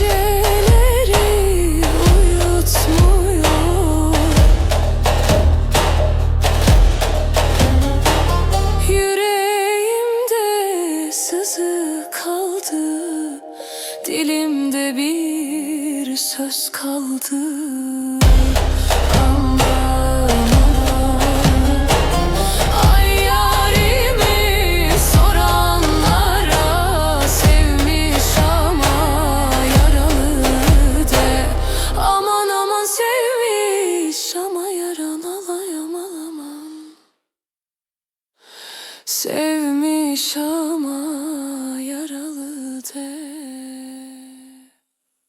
geceleri uyutmuyor. Yüreğimde sızı kaldı Dilimde bir söz kaldı. Sevmiş ama yaralı değil